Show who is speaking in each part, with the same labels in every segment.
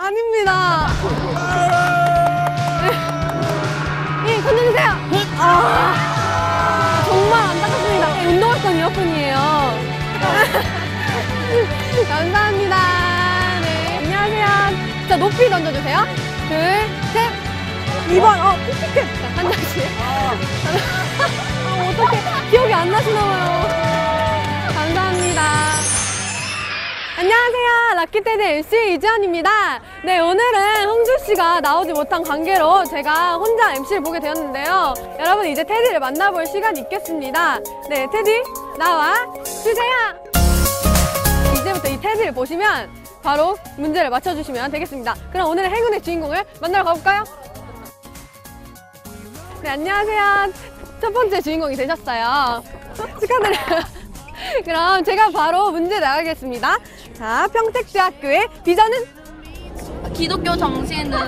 Speaker 1: 아닙니다. 네. 예, 던져주세요. 아, 정말 안타깝습니다. 네, 운동할 건 이어폰이에요. 감사합니다. 네, 안녕하세요. 자, 높이 던져주세요. 둘, 셋. 2번, 어. 자, 한 장씩. 아, 어떡해. 기억이 안 나 락키테드 MC 이지연입니다. 네, 오늘은 홍주 씨가 나오지 못한 관계로 제가 혼자 MC를 보게 되었는데요. 여러분, 이제 테디를 만나볼 시간이 있겠습니다. 네, 테디, 나와 주세요. 이제부터 이 테디를 보시면 바로 문제를 맞춰주시면 되겠습니다. 그럼 오늘의 행운의 주인공을 만나러 가볼까요? 네, 안녕하세요. 첫 번째 주인공이 되셨어요. 축하드려요. 그럼 제가 바로 문제 나가겠습니다. 자, 평택대학교의 비전은?
Speaker 2: 기독교 정신으로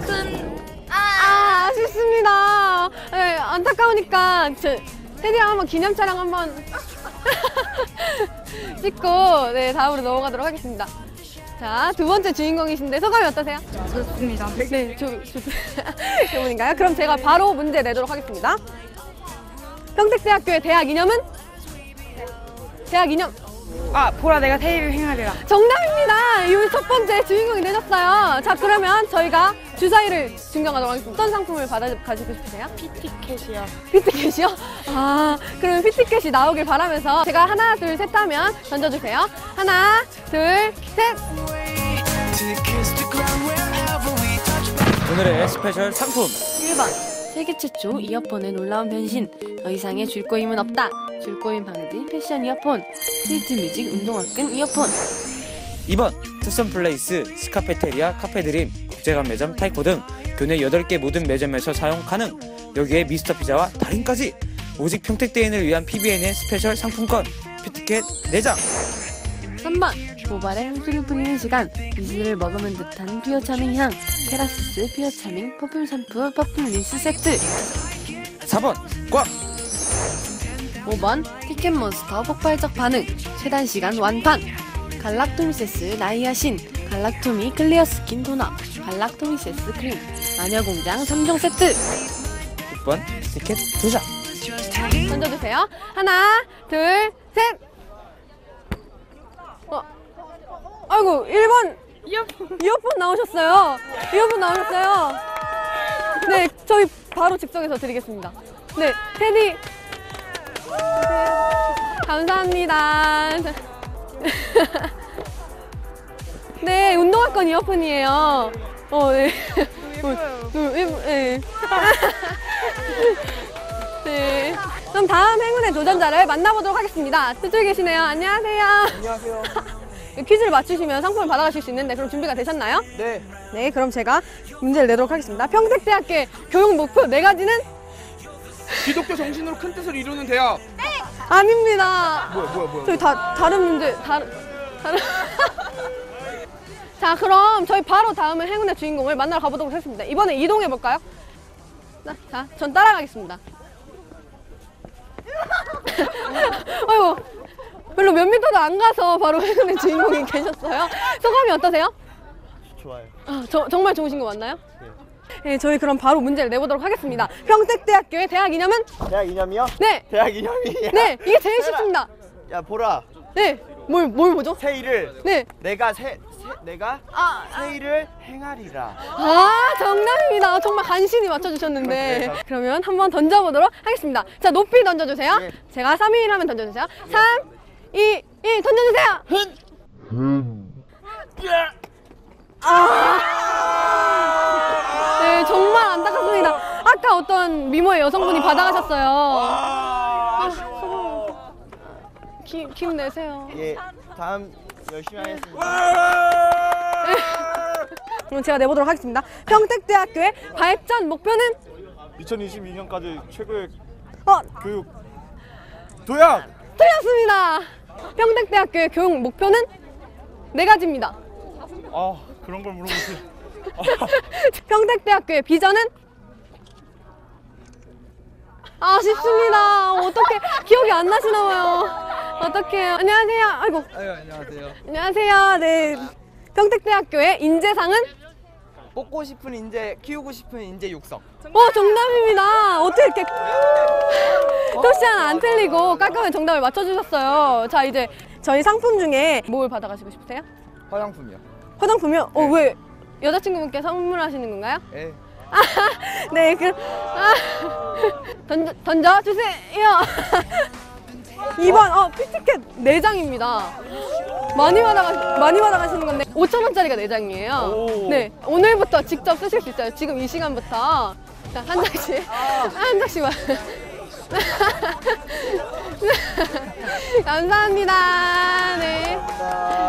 Speaker 2: 큰
Speaker 1: 아, 아쉽습니다. 네, 안타까우니까 저, 테디랑 한번 기념 촬영 한번 찍고 네, 다음으로 넘어가도록 하겠습니다. 자, 두 번째 주인공이신데 소감이 어떠세요?
Speaker 2: 좋습니다.
Speaker 1: 네, 좋, 좋, 좋은가요? 그럼 제가 바로 문제 내도록 하겠습니다. 평택대학교의 대학 이념은? 대학 이념
Speaker 3: 아 보라 내가 테이를 행하리라
Speaker 1: 정답입니다. 이 첫 번째 주인공이 되셨어요. 자, 그러면 저희가 주사위를 증정하도록 하겠습니다. 어떤 상품을 받아 가지고 싶으세요?
Speaker 3: 피티켓이요
Speaker 1: 피트켓이요? 아, 그러면 피트켓이 나오길 바라면서 제가 하나, 둘, 셋 하면 던져주세요. 하나, 둘, 셋.
Speaker 4: 오늘의 스페셜 상품
Speaker 5: 1번 세계 최초 이어폰의 놀라운 변신. 더 이상의 줄거임은 없다. 줄거임 방지 패션 이어폰 스위트 뮤직 운동화끈 이어폰.
Speaker 4: 2번 투썸 플레이스 스카페테리아 카페드림 국제관 매점 타이코 등 교내 8개 모든 매점에서 사용 가능. 여기에 미스터 피자와 달인까지 오직 평택대인을 위한 PBN의 스페셜 상품권 피트켓 4장.
Speaker 5: 3번 모발에 향수를 뿌리는 시간 미스를 먹으면 듯한 피어 차밍 향 테라시스 피어 차밍 퍼퓸 샴푸 퍼퓸 린스 세트.
Speaker 4: 4번 꽉!
Speaker 5: 5번 티켓몬스터 폭발적 반응 최단 시간 완판. 갈락토미세스 나이아신 갈락토미 클리어 스킨 토너 갈락토미세스 크림 마녀공장 3종 세트.
Speaker 4: 6번 피트켓 2장
Speaker 1: 던져주세요. 하나, 둘, 셋. 어. 아이고, 1번. 이어폰. 이어폰 나오셨어요. 이어폰 나오셨어요. 네, 저희 바로 즉석에서 드리겠습니다. 네, 테디. 네, 감사합니다. 네, 운동할 건 이어폰이에요. 어, 네. 일, 네. 네. 그럼 다음 행운의 도전자를 만나보도록 하겠습니다. 저쪽에 계시네요. 안녕하세요.
Speaker 6: 안녕하세요.
Speaker 1: 퀴즈를 맞추시면 상품을 받아가실 수 있는데 그럼 준비가 되셨나요?
Speaker 6: 네.
Speaker 1: 네, 그럼 제가 문제를 내도록 하겠습니다. 평택대학교의 교육 목표 네 가지는
Speaker 6: 기독교 정신으로 큰 뜻을 이루는 대학.
Speaker 1: 아닙니다.
Speaker 6: 뭐야, 뭐야, 뭐야.
Speaker 1: 저희 다 다른 문제 다른 다른. 자, 그럼 저희 바로 다음은 행운의 주인공을 만나러 가보도록 하겠습니다. 이번에 이동해 볼까요? 자, 자, 전 따라가겠습니다. 아이고, 별로 몇 미터도 안 가서 바로 행운의 주인공이 계셨어요. 소감이 어떠세요?
Speaker 6: 좋아요.
Speaker 1: 아, 저, 정말 좋으신 거 맞나요? 네, 저희 그럼 바로 문제를 내보도록 하겠습니다. 평택대학교의 대학 이념은?
Speaker 6: 대학 이념이요?
Speaker 1: 네,
Speaker 6: 대학 이념이야.
Speaker 1: 네, 이게 제일 쉽습니다.
Speaker 6: 야, 보라.
Speaker 1: 네, 뭘, 뭘 보죠?
Speaker 6: 세일을
Speaker 1: 네,
Speaker 6: 내가 세, 세 내가
Speaker 1: 아,
Speaker 6: 세일을 행하리라.
Speaker 1: 아, 정답입니다. 정말 간신히 맞춰주셨는데. 그러면 한번 던져보도록 하겠습니다. 자, 높이 던져주세요.
Speaker 6: 네.
Speaker 1: 제가 3, 2, 1 하면 던져주세요. 3, 2, 1 던져주세요. 아. 네, 정말 안타깝습니다. 아까 어떤 미모의 여성분이 받아가셨어요.
Speaker 6: 아, 아쉬워.
Speaker 1: 기, 기운 내세요.
Speaker 6: 예, 다음 열심히 하겠습니다.
Speaker 1: 그럼 제가 내보도록 하겠습니다. 평택대학교의 발전 목표는?
Speaker 6: 2022년까지 최고의
Speaker 1: 어,
Speaker 6: 교육 도약.
Speaker 1: 틀렸습니다. 평택대학교의 교육 목표는 네 가지입니다.
Speaker 6: 아, 그런 걸 물어보세요.
Speaker 1: 평택대학교의 비전은 아쉽습니다. 어떻게 기억이 안 나시나 봐요. 어떡해요. 안녕하세요. 아이고.
Speaker 6: 아유, 안녕하세요.
Speaker 1: 안녕하세요. 네. 평택대학교의 인재상은?
Speaker 7: 뽑고 싶은 인재, 키우고 싶은 인재 육성.
Speaker 1: 어, 정답입니다. 어떻게 이렇게 토시 하나 안 틀리고 깔끔하게 정답을 맞춰주셨어요. 자, 이제 저희 상품 중에 뭘 받아가시고 싶으세요?
Speaker 7: 화장품이요.
Speaker 1: 화장품이요? 어, 왜? 여자친구분께 선물하시는 건가요?
Speaker 7: 예.
Speaker 1: 네, 그, 아, 던져, 던져 주세요. 2번, 어, 피티켓 4장입니다. 많이 받아가, 많이 받아가시는 건데, 5천 원짜리가 4 장이에요. 네, 오늘부터 직접 쓰실 수 있어요. 지금 이 시간부터. 자, 한 장씩, 한 장씩만. 감사합니다. 네.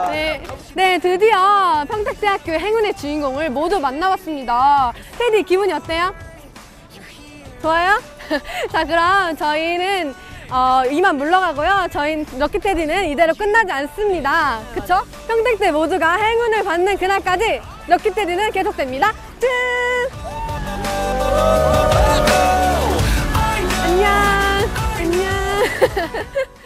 Speaker 1: 네. 네, 드디어 평택대학교 행운의 주인공을 모두 만나봤습니다. 테디, 기분이 어때요? 좋아요? 자, 그럼 저희는 어, 이만 물러가고요. 저희 럭키테디는 이대로 끝나지 않습니다. 그쵸? 평택대 모두가 행운을 받는 그날까지 럭키테디는 계속됩니다. 짠! 안녕! 안녕!